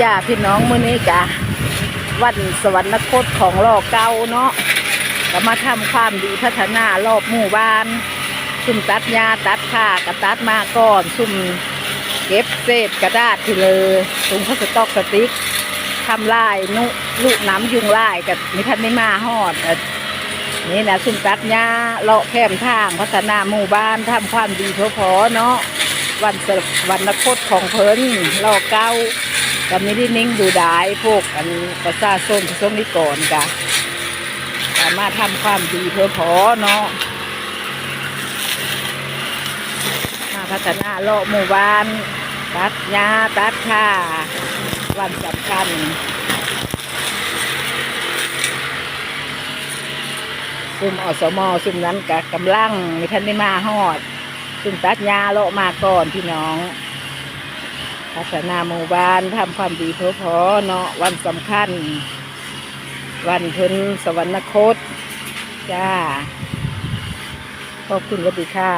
จ้าพี่น้องมื้อนี้กะวันสวรรคตของรอเก่าเนาะก็มาทำความดีพัฒนารอบหมู่บ้าน ซุ่มตัดหญ้าตัดผ้ากระตัดมาก่อน ซุ่มเก็บเศษกระดาษที่เลยถุงพลาสติกสติ๊กทำลายนุลูกน้ำยุงลายกับมิทันไม่มาฮอดเอ่อนี่นะซุ่มตัดหญ้าเลาะแคมทางพัฒนาหมู่บ้านทำความดีเพอพอเนาะวันสวรรคตของเพิ่นรอเก้า ก็ไม่ได้นิ่งดูดายพวกอันประชาชนประสงนิกรกะสามารถทำความดีเพื่อพอเนาะมาพัฒนาโลกหมู่บ้าน ตัดหญ้าตัดค่าวันสำคัญซุ่มอสมซุ่มนั้นกะกำลังมีท่านได้มาฮอดซึ่งตัดหญ้าเละมาก่อนพี่น้อง พัฒนาหมู่บ้านทำความดีเพื่อพอเนาะวันสำคัญ วันพ้นสวรรคต จ้า ขอบคุณวัสดีค่ะ